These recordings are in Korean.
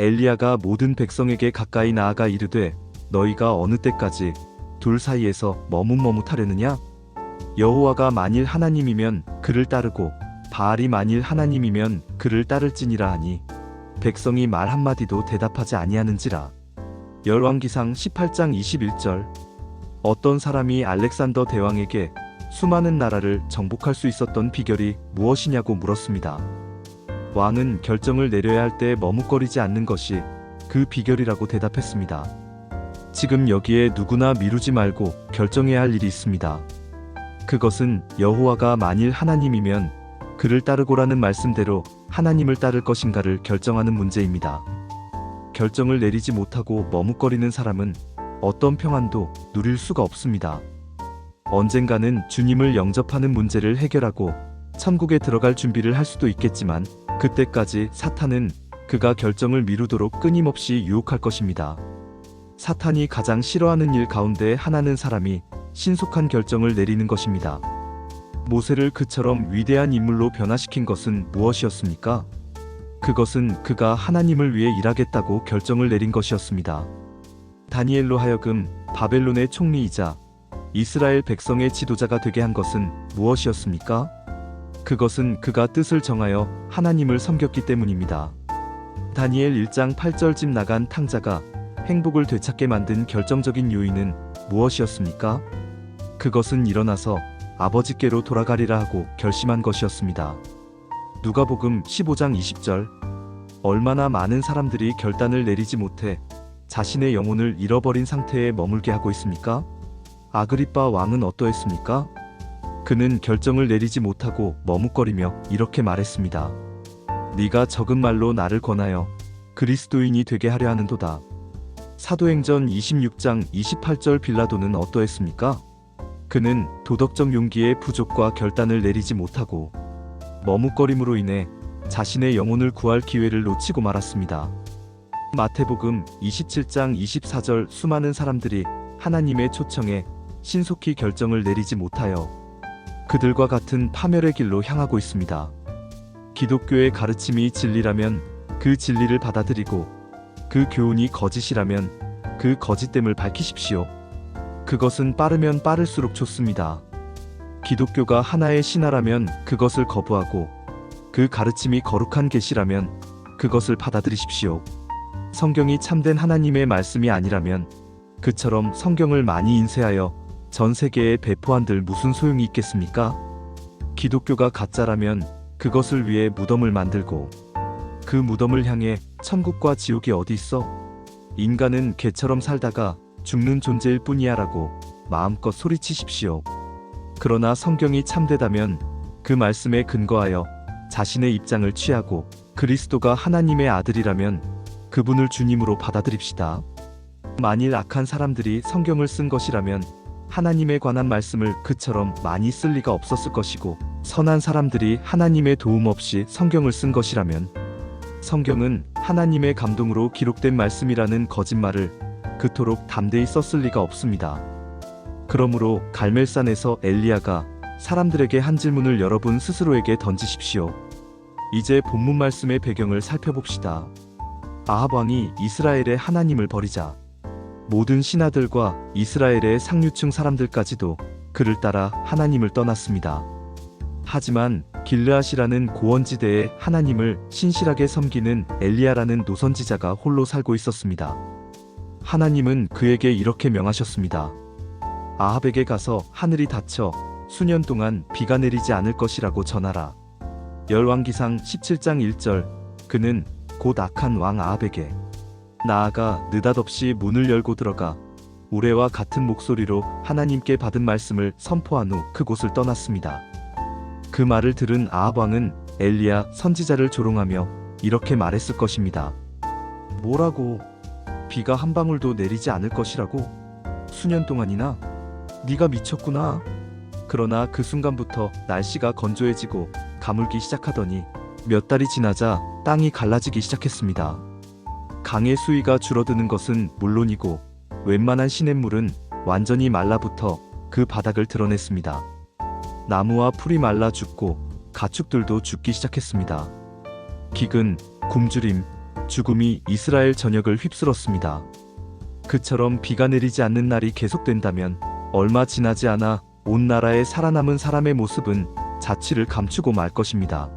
엘리야가 모든 백성에게 가까이 나아가 이르되 너희가 어느 때까지 둘 사이에서 머뭇머뭇하려느냐? 여호와가 만일 하나님이면 그를 따르고 바알이 만일 하나님이면 그를 따를지니라 하니 백성이 말 한마디도 대답하지 아니하는지라. 열왕기상 18장 21절. 어떤 사람이 알렉산더 대왕에게 수많은 나라를 정복할 수 있었던 비결이 무엇이냐고 물었습니다. 왕은 결정을 내려야 할 때 머뭇거리지 않는 것이 그 비결이라고 대답했습니다. 지금 여기에 누구나 미루지 말고 결정해야 할 일이 있습니다. 그것은 여호와가 만일 하나님이면 그를 따르고라는 말씀대로 하나님을 따를 것인가를 결정하는 문제입니다. 결정을 내리지 못하고 머뭇거리는 사람은 어떤 평안도 누릴 수가 없습니다. 언젠가는 주님을 영접하는 문제를 해결하고 천국에 들어갈 준비를 할 수도 있겠지만 그때까지 사탄은 그가 결정을 미루도록 끊임없이 유혹할 것입니다. 사탄이 가장 싫어하는 일 가운데 하나는 사람이 신속한 결정을 내리는 것입니다. 모세를 그처럼 위대한 인물로 변화시킨 것은 무엇이었습니까? 그것은 그가 하나님을 위해 일하겠다고 결정을 내린 것이었습니다. 다니엘로 하여금 바벨론의 총리이자 이스라엘 백성의 지도자가 되게 한 것은 무엇이었습니까? 그것은 그가 뜻을 정하여 하나님을 섬겼기 때문입니다. 다니엘 1장 8절쯤 나간 탕자가 행복을 되찾게 만든 결정적인 요인은 무엇이었습니까? 그것은 일어나서 아버지께로 돌아가리라 하고 결심한 것이었습니다. 누가복음 15장 20절 얼마나 많은 사람들이 결단을 내리지 못해 자신의 영혼을 잃어버린 상태에 머물게 하고 있습니까? 아그리빠 왕은 어떠했습니까? 그는 결정을 내리지 못하고 머뭇거리며 이렇게 말했습니다. 네가 적은 말로 나를 권하여 그리스도인이 되게 하려 하는도다. 사도행전 26장 28절 빌라도는 어떠했습니까? 그는 도덕적 용기의 부족과 결단을 내리지 못하고 머뭇거림으로 인해 자신의 영혼을 구할 기회를 놓치고 말았습니다. 마태복음 27장 24절 수많은 사람들이 하나님의 초청에 신속히 결정을 내리지 못하여 그들과 같은 파멸의 길로 향하고 있습니다. 기독교의 가르침이 진리라면 그 진리를 받아들이고 그 교훈이 거짓이라면 그 거짓됨을 밝히십시오. 그것은 빠르면 빠를수록 좋습니다. 기독교가 하나의 신화라면 그것을 거부하고 그 가르침이 거룩한 계시라면 그것을 받아들이십시오. 성경이 참된 하나님의 말씀이 아니라면 그처럼 성경을 많이 인쇄하여 전 세계에 배포한들 무슨 소용이 있겠습니까? 기독교가 가짜라면 그것을 위해 무덤을 만들고 그 무덤을 향해 천국과 지옥이 어디 있어? 인간은 개처럼 살다가 죽는 존재일 뿐이야라고 마음껏 소리치십시오. 그러나 성경이 참되다면 그 말씀에 근거하여 자신의 입장을 취하고 그리스도가 하나님의 아들이라면 그분을 주님으로 받아들입시다. 만일 악한 사람들이 성경을 쓴 것이라면 하나님에 관한 말씀을 그처럼 많이 쓸 리가 없었을 것이고 선한 사람들이 하나님의 도움 없이 성경을 쓴 것이라면 성경은 하나님의 감동으로 기록된 말씀이라는 거짓말을 그토록 담대히 썼을 리가 없습니다. 그러므로 갈멜산에서 엘리야가 사람들에게 한 질문을 여러분 스스로에게 던지십시오. 이제 본문 말씀의 배경을 살펴봅시다. 아합 왕이 이스라엘의 하나님을 버리자 모든 신하들과 이스라엘의 상류층 사람들까지도 그를 따라 하나님을 떠났습니다. 하지만 길르앗이라는 고원지대에 하나님을 신실하게 섬기는 엘리야라는 노선지자가 홀로 살고 있었습니다. 하나님은 그에게 이렇게 명하셨습니다. 아합에게 가서 하늘이 닫혀 수년 동안 비가 내리지 않을 것이라고 전하라. 열왕기상 17장 1절 그는 곧 악한 왕 아합에게 나아가 느닷없이 문을 열고 들어가 우레와 같은 목소리로 하나님께 받은 말씀을 선포한 후 그곳을 떠났습니다. 그 말을 들은 아합 왕은 엘리야 선지자를 조롱하며 이렇게 말했을 것입니다. 뭐라고? 비가 한 방울도 내리지 않을 것이라고? 수년 동안이나? 네가 미쳤구나. 그러나 그 순간부터 날씨가 건조해지고 가물기 시작하더니 몇 달이 지나자 땅이 갈라지기 시작했습니다. 강의 수위가 줄어드는 것은 물론이고 웬만한 시냇물은 완전히 말라붙어 그 바닥을 드러냈습니다. 나무와 풀이 말라 죽고 가축들도 죽기 시작했습니다. 기근, 굶주림, 죽음이 이스라엘 전역을 휩쓸었습니다. 그처럼 비가 내리지 않는 날이 계속된다면 얼마 지나지 않아 온 나라에 살아남은 사람의 모습은 자취를 감추고 말 것입니다.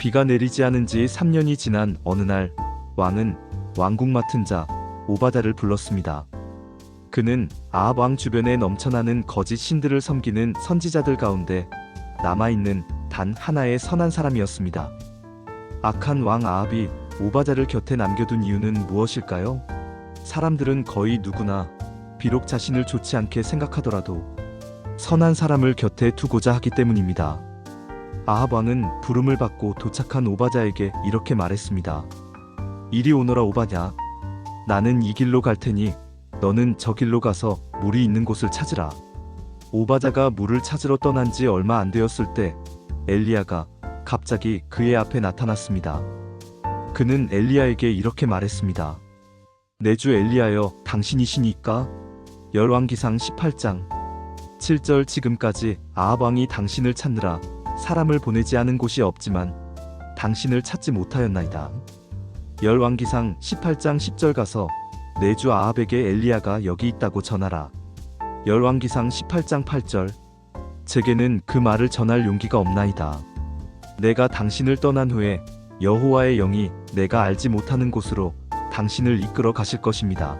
비가 내리지 않은 지 3년이 지난 어느 날 왕은 왕국 맡은 자 오바다를 불렀습니다. 그는 아합 왕 주변에 넘쳐나는 거짓 신들을 섬기는 선지자들 가운데 남아있는 단 하나의 선한 사람이었습니다. 악한 왕 아합이 오바자를 곁에 남겨둔 이유는 무엇일까요? 사람들은 거의 누구나 비록 자신을 좋지 않게 생각하더라도 선한 사람을 곁에 두고자 하기 때문입니다. 아합 왕은 부름을 받고 도착한 오바자에게 이렇게 말했습니다. 이리 오너라 오바냐. 나는 이 길로 갈 테니 너는 저 길로 가서 물이 있는 곳을 찾으라. 오바자가 물을 찾으러 떠난 지 얼마 안 되었을 때 엘리야가 갑자기 그의 앞에 나타났습니다. 그는 엘리야에게 이렇게 말했습니다. 내 주 엘리야여 당신이시니까? 열왕기상 18장 7절 지금까지 아합 왕이 당신을 찾느라 사람을 보내지 않은 곳이 없지만 당신을 찾지 못하였나이다. 열왕기상 18장 10절 가서 내 주 아합에게 엘리야가 여기 있다고 전하라. 열왕기상 18장 8절 제게는 그 말을 전할 용기가 없나이다. 내가 당신을 떠난 후에 여호와의 영이 내가 알지 못하는 곳으로 당신을 이끌어 가실 것입니다.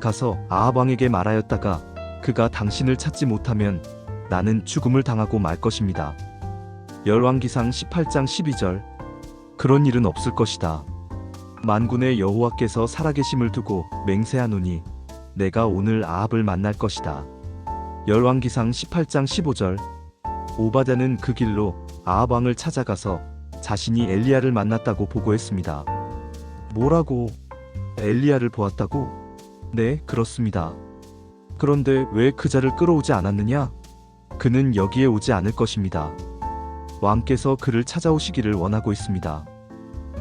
가서 아합 왕에게 말하였다가 그가 당신을 찾지 못하면 나는 죽음을 당하고 말 것입니다. 열왕기상 18장 12절 그런 일은 없을 것이다. 만군의 여호와께서 살아계심을 두고 맹세하노니 내가 오늘 아합을 만날 것이다. 열왕기상 18장 15절 오바다는 그 길로 아합 왕을 찾아가서 자신이 엘리야를 만났다고 보고했습니다. 뭐라고? 엘리야를 보았다고? 네, 그렇습니다. 그런데 왜 그 자를 끌어오지 않았느냐? 그는 여기에 오지 않을 것입니다. 왕께서 그를 찾아오시기를 원하고 있습니다.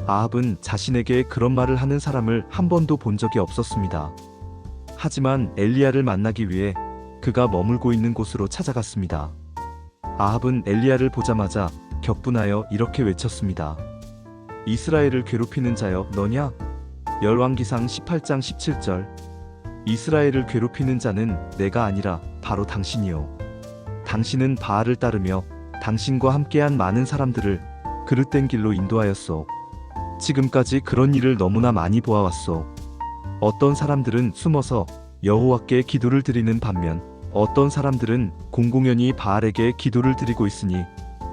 아합은 자신에게 그런 말을 하는 사람을 한 번도 본 적이 없었습니다. 하지만 엘리야를 만나기 위해 그가 머물고 있는 곳으로 찾아갔습니다. 아합은 엘리야를 보자마자 격분하여 이렇게 외쳤습니다. 이스라엘을 괴롭히는 자여 너냐? 열왕기상 18장 17절 이스라엘을 괴롭히는 자는 내가 아니라 바로 당신이요. 당신은 바알을 따르며 당신과 함께한 많은 사람들을 그릇된 길로 인도하였소. 지금까지 그런 일을 너무나 많이 보아왔소. 어떤 사람들은 숨어서 여호와께 기도를 드리는 반면 어떤 사람들은 공공연히 바알에게 기도를 드리고 있으니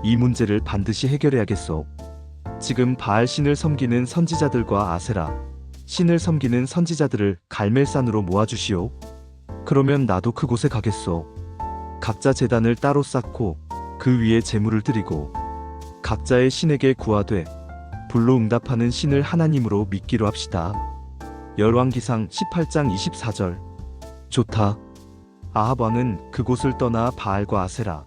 이 문제를 반드시 해결해야겠소. 지금 바알 신을 섬기는 선지자들과 아세라 신을 섬기는 선지자들을 갈멜산으로 모아주시오. 그러면 나도 그곳에 가겠소. 각자 재단을 따로 쌓고 그 위에 제물을 드리고 각자의 신에게 구하되 불로 응답하는 신을 하나님으로 믿기로 합시다. 열왕기상 18장 24절 좋다. 아합 왕은 그곳을 떠나 바알과 아세라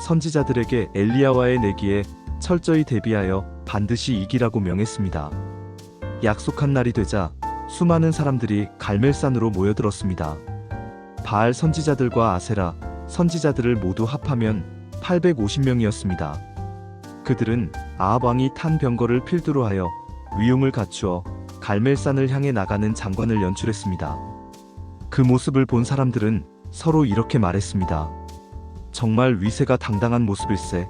선지자들에게 엘리야와의 내기에 철저히 대비하여 반드시 이기라고 명했습니다. 약속한 날이 되자 수많은 사람들이 갈멜산으로 모여들었습니다. 바알 선지자들과 아세라 선지자들을 모두 합하면 850명이었습니다. 그들은 아합 왕이 탄 병거를 필두로 하여 위용을 갖추어 갈멜산을 향해 나가는 장관을 연출했습니다. 그 모습을 본 사람들은 서로 이렇게 말했습니다. 정말 위세가 당당한 모습일세.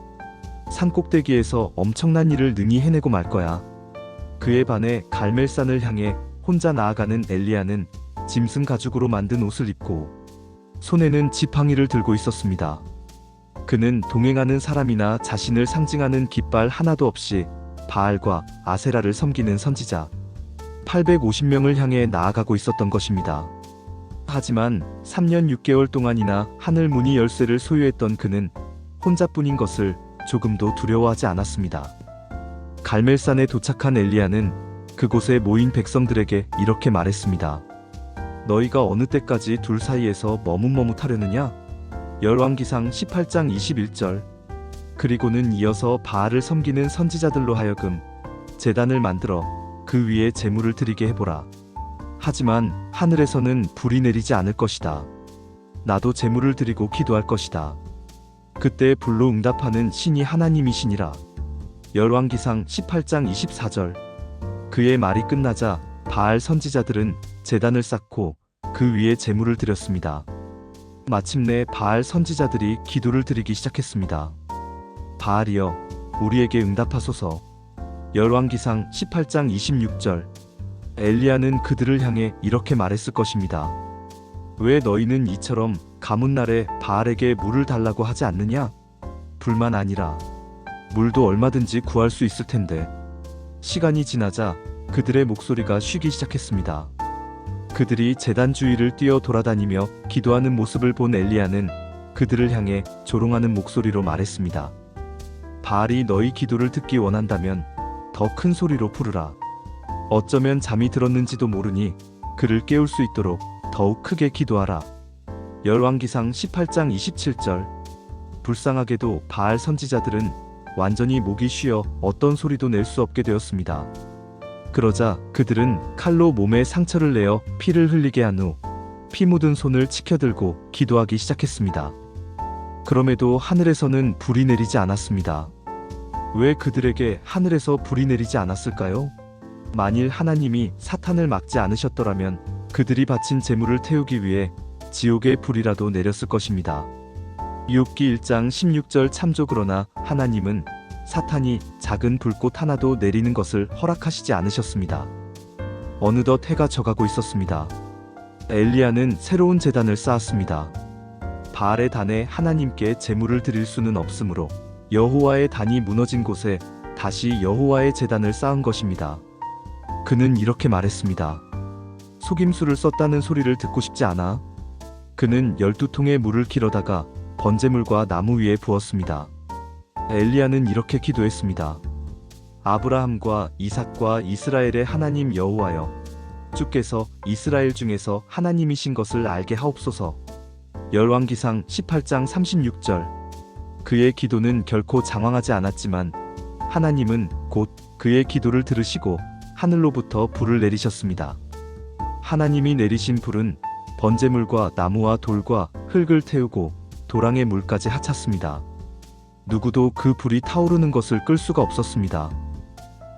산 꼭대기에서 엄청난 일을 능히 해내고 말 거야. 그에 반해 갈멜산을 향해 혼자 나아가는 엘리야는 짐승 가죽으로 만든 옷을 입고 손에는 지팡이를 들고 있었습니다. 그는 동행하는 사람이나 자신을 상징하는 깃발 하나도 없이 바알과 아세라를 섬기는 선지자 850명을 향해 나아가고 있었던 것입니다. 하지만 3년 6개월 동안이나 하늘 문이 열쇠를 소유했던 그는 혼자뿐인 것을 조금도 두려워하지 않았습니다. 갈멜산에 도착한 엘리야는 그곳에 모인 백성들에게 이렇게 말했습니다. 너희가 어느 때까지 둘 사이에서 머뭇머뭇하려느냐? 열왕기상 18장 21절. 그리고는 이어서 바알을 섬기는 선지자들로 하여금 제단을 만들어 그 위에 제물을 드리게 해보라. 하지만 하늘에서는 불이 내리지 않을 것이다. 나도 제물을 드리고 기도할 것이다. 그때 불로 응답하는 신이 하나님이시니라. 열왕기상 18장 24절. 그의 말이 끝나자 바알 선지자들은 제단을 쌓고 그 위에 제물을 드렸습니다. 마침내 바알 선지자들이 기도를 드리기 시작했습니다. 바알이여, 우리에게 응답하소서. 열왕기상 18장 26절. 엘리야는 그들을 향해 이렇게 말했을 것입니다. 왜 너희는 이처럼 가문 날에 바알에게 물을 달라고 하지 않느냐? 불만 아니라 물도 얼마든지 구할 수 있을 텐데. 시간이 지나자 그들의 목소리가 쉬기 시작했습니다. 그들이 재단 주위를 뛰어 돌아다니며 기도하는 모습을 본 엘리야는 그들을 향해 조롱하는 목소리로 말했습니다. 바알이 너희 기도를 듣기 원한다면 더 큰 소리로 부르라. 어쩌면 잠이 들었는지도 모르니 그를 깨울 수 있도록 더욱 크게 기도하라. 열왕기상 18장 27절. 불쌍하게도 바알 선지자들은 완전히 목이 쉬어 어떤 소리도 낼 수 없게 되었습니다. 그러자 그들은 칼로 몸에 상처를 내어 피를 흘리게 한 후 피 묻은 손을 치켜들고 기도하기 시작했습니다. 그럼에도 하늘에서는 불이 내리지 않았습니다. 왜 그들에게 하늘에서 불이 내리지 않았을까요? 만일 하나님이 사탄을 막지 않으셨더라면 그들이 바친 재물을 태우기 위해 지옥의 불이라도 내렸을 것입니다. 유업기 1장 16절 참조 그러나 하나님은 사탄이 작은 불꽃 하나도 내리는 것을 허락하시지 않으셨습니다. 어느덧 해가 져가고 있었습니다. 엘리야는 새로운 재단을 쌓았습니다. 바알의 단에 하나님께 제물을 드릴 수는 없으므로 여호와의 단이 무너진 곳에 다시 여호와의 재단을 쌓은 것입니다. 그는 이렇게 말했습니다. 속임수를 썼다는 소리를 듣고 싶지 않아. 그는 열두 통의 물을 길어다가 번제물과 나무 위에 부었습니다. 엘리야는 이렇게 기도했습니다. 아브라함과 이삭과 이스라엘의 하나님 여호와여 주께서 이스라엘 중에서 하나님이신 것을 알게 하옵소서. 열왕기상 18장 36절. 그의 기도는 결코 장황하지 않았지만 하나님은 곧 그의 기도를 들으시고 하늘로부터 불을 내리셨습니다. 하나님이 내리신 불은 번제물과 나무와 돌과 흙을 태우고 도랑의 물까지 하찼습니다. 누구도 그 불이 타오르는 것을 끌 수가 없었습니다.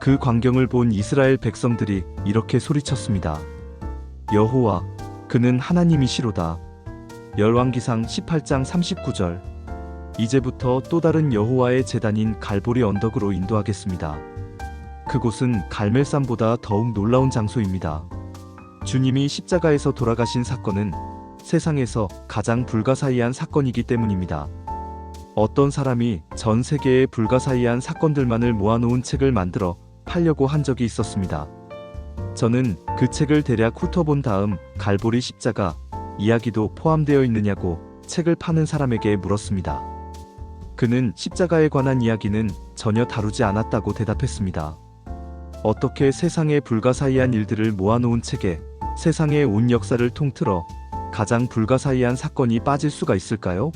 그 광경을 본 이스라엘 백성들이 이렇게 소리쳤습니다. 여호와, 그는 하나님이시로다. 열왕기상 18장 39절. 이제부터 또 다른 여호와의 재단인 갈보리 언덕으로 인도하겠습니다. 그곳은 갈멜산보다 더욱 놀라운 장소입니다. 주님이 십자가에서 돌아가신 사건은 세상에서 가장 불가사의한 사건이기 때문입니다. 어떤 사람이 전 세계의 불가사의한 사건들만을 모아놓은 책을 만들어 팔려고 한 적이 있었습니다. 저는 그 책을 대략 훑어본 다음 갈보리 십자가 이야기도 포함되어 있느냐고 책을 파는 사람에게 물었습니다. 그는 십자가에 관한 이야기는 전혀 다루지 않았다고 대답했습니다. 어떻게 세상의 불가사의한 일들을 모아놓은 책에 세상의 온 역사를 통틀어 가장 불가사의한 사건이 빠질 수가 있을까요?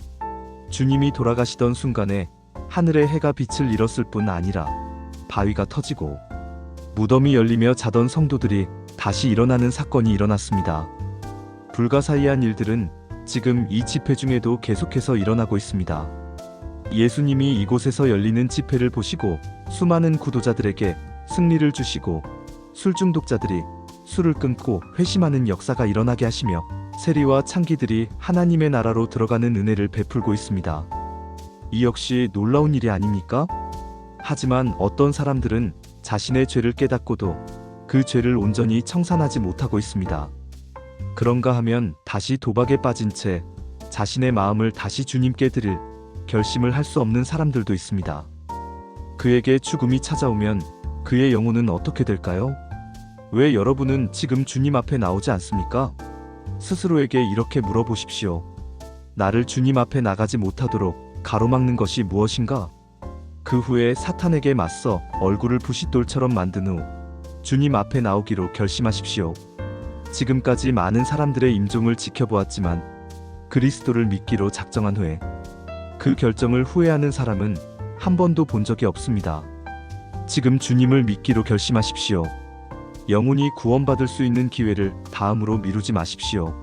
주님이 돌아가시던 순간에 하늘의 해가 빛을 잃었을 뿐 아니라 바위가 터지고 무덤이 열리며 자던 성도들이 다시 일어나는 사건이 일어났습니다. 불가사의한 일들은 지금 이 집회 중에도 계속해서 일어나고 있습니다. 예수님이 이곳에서 열리는 집회를 보시고 수많은 구도자들에게 승리를 주시고 술 중독자들이 술을 끊고 회심하는 역사가 일어나게 하시며 세리와 창기들이 하나님의 나라로 들어가는 은혜를 베풀고 있습니다. 이 역시 놀라운 일이 아닙니까? 하지만 어떤 사람들은 자신의 죄를 깨닫고도 그 죄를 온전히 청산하지 못하고 있습니다. 그런가 하면 다시 도박에 빠진 채 자신의 마음을 다시 주님께 드릴 결심을 할 수 없는 사람들도 있습니다. 그에게 죽음이 찾아오면 그의 영혼은 어떻게 될까요? 왜 여러분은 지금 주님 앞에 나오지 않습니까? 스스로에게 이렇게 물어보십시오. 나를 주님 앞에 나가지 못하도록 가로막는 것이 무엇인가? 그 후에 사탄에게 맞서 얼굴을 부싯돌처럼 만든 후 주님 앞에 나오기로 결심하십시오. 지금까지 많은 사람들의 임종을 지켜보았지만 그리스도를 믿기로 작정한 후에 그 결정을 후회하는 사람은 한 번도 본 적이 없습니다. 지금 주님을 믿기로 결심하십시오. 영혼이 구원받을 수 있는 기회를 다음으로 미루지 마십시오.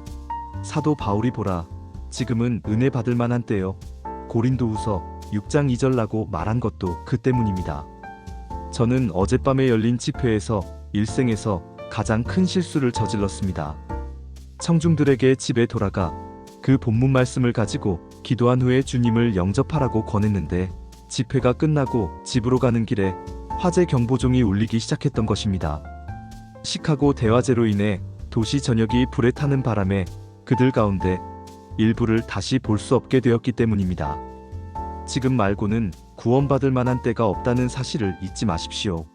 사도 바울이 보라. 지금은 은혜 받을 만한 때요. 고린도후서 6장 2절라고 말한 것도 그 때문입니다. 저는 어젯밤에 열린 집회에서 일생에서 가장 큰 실수를 저질렀습니다. 청중들에게 집에 돌아가 그 본문 말씀을 가지고 기도한 후에 주님을 영접하라고 권했는데 집회가 끝나고 집으로 가는 길에 화재 경보종이 울리기 시작했던 것입니다. 시카고 대화재로 인해 도시 전역이 불에 타는 바람에 그들 가운데 일부를 다시 볼 수 없게 되었기 때문입니다. 지금 말고는 구원받을 만한 때가 없다는 사실을 잊지 마십시오.